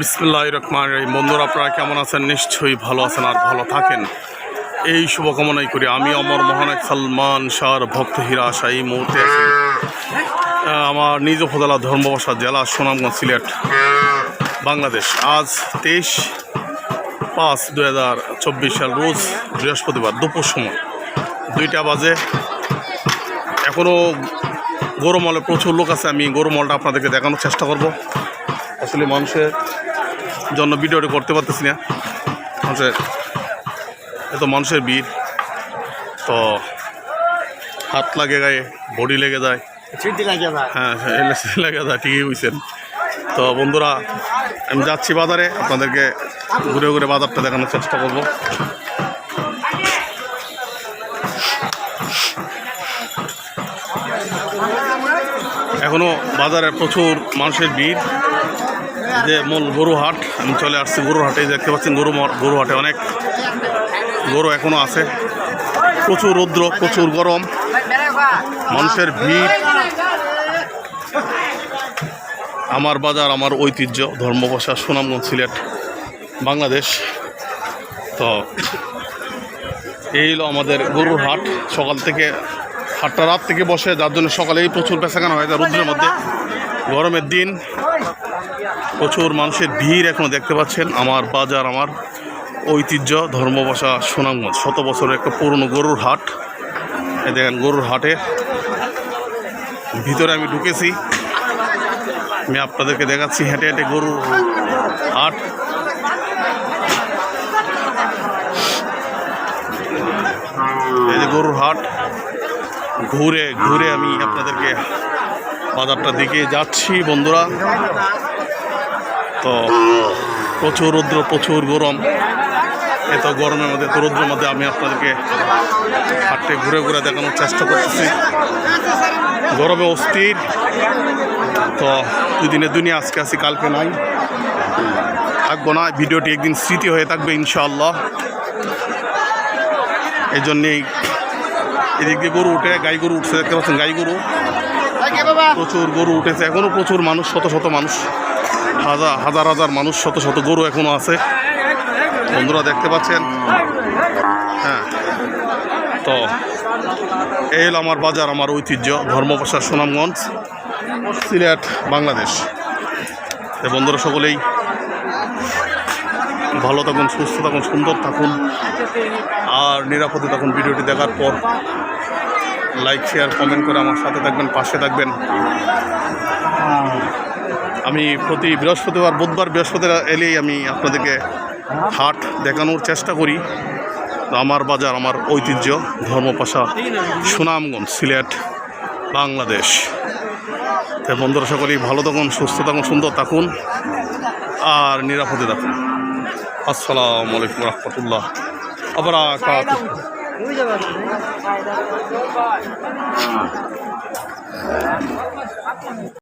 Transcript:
বিসমুল্লাহ রহমান রহিম। বন্ধুরা, আপনারা কেমন আছেন? নিশ্চয়ই ভালো আছেন আর ভালো থাকেন। এই শুভকামনাই করি। আমি অমর মহানায়ক সালমান শাহর ভক্ত হীরা আশা এই মুহূর্তে আমার নিজ উপজেলা ধর্মবাসা জেলা সুনামগঞ্জ সিলেট, বাংলাদেশ। আজ তেইশ পাঁচ দু হাজার চব্বিশ সাল রোজ বৃহস্পতিবার দুপুর সময় দুইটা বাজে। এখনও গরুমলে প্রচুর লোক আছে। আমি গরুমলটা আপনাদেরকে দেখানোর চেষ্টা করব। আসলে মানুষের জন্য ভিডিওটা করতে পারতেছি না। মানুষের এত মানুষের ভিড় তো হাত লাগে গায়ে বডি লেগে যায়। হ্যাঁ হ্যাঁ লেগে যায় ঠিকই বুঝছেন তো বন্ধুরা আমি যাচ্ছি বাজারে আপনাদেরকে ঘুরে ঘুরে বাজারটা দেখানোর চেষ্টা করব। এখনও বাজারে প্রচুর মানুষের ভিড়। যে মূল গরু হাট আমি চলে আসছি গরু হাটে দেখতে পাচ্ছেন গরু ম- গরু হাটে অনেক গরু এখনও আছে। প্রচুর রৌদ্র, প্রচুর গরম। মানুষের ভিড়। আমার বাজার, আমার ঐতিহ্য ধর্মভাষা সুনামগঞ্জ, সিলেট, বাংলাদেশ। তো, এই হলো আমাদের গরুর হাট সকাল থেকে হাটটা রাত থেকে বসে, যার জন্য সকালেই প্রচুর বেচাকেনা হয়ে যায় রোদ্রের মধ্যে। গরমের দিন। প্রচুর মানুষের ভিড় এখনও দেখতে পাচ্ছেন। আমার বাজার, আমার ঐতিহ্য, ধর্মভাষা, সুনামগঞ্জ। শত বছরের একটা পুরনো গরুর হাট। এই দেখেন গরুর হাটে ভিতরে আমি ঢুকেছি। আমি আপনাদেরকে দেখাচ্ছি হেঁটে হেঁটে গরুর হাট। এই যে গরুর হাট। ঘুরে ঘুরে আমি আপনাদেরকে বাজারটা দিকে যাচ্ছি, বন্ধুরা। তো প্রচুর রৌদ্র, প্রচুর গরম। এত গরমের মধ্যে, এত রৌদ্রের মধ্যে আমি আপনাদেরকে হাটে ঘুরে ঘুরে দেখানোর চেষ্টা করতেছি। গরমে অস্থির। তো দুদিনের দুনিয়া আজকে আছি, কালকে নাই। থাকব না, ভিডিওটি একদিন স্মৃতি হয়ে থাকবে, ইনশাআল্লাহ। এই জন্যেই এদিক দিয়ে গরু উঠে, গাই গরু উঠছে, দেখতে পাচ্ছেন, গাই গরু। প্রচুর গরু উঠেছে এখনও প্রচুর মানুষ, শত শত মানুষ। হাজার হাজার হাজার মানুষ, শত শত গরু এখনও আছে। বন্ধুরা দেখতে পাচ্ছেন? হ্যাঁ। তো, এই হলো আমার বাজার, আমার ঐতিহ্য ধর্মপ্রসার সুনামগঞ্জ, সিলেট, বাংলাদেশ। বন্ধুরা সকলেই ভালো থাকুন, সুস্থ থাকুন, সুন্দর থাকুন, আর নিরাপদে থাকুন ভিডিওটি দেখার পর। লাইক, শেয়ার, কমেন্ট করে আমার সাথে থাকবেন, পাশে থাকবেন। আমি প্রতি বৃহস্পতিবার, বুধবার, বৃহস্পতিবার এলেই আমি আপনাদেরকে হাট দেখানোর চেষ্টা করি। আমার বাজার, আমার ঐতিহ্য, ধর্মপাশা, সুনামগঞ্জ, সিলেট, বাংলাদেশ। তো বন্ধুরা সকলেই ভালো থাকুন, সুস্থ থাকুন, সুন্দর থাকুন, আর নিরাপদে থাকুন। আসসালামু আলাইকুম রহমতুল্লাহ আবার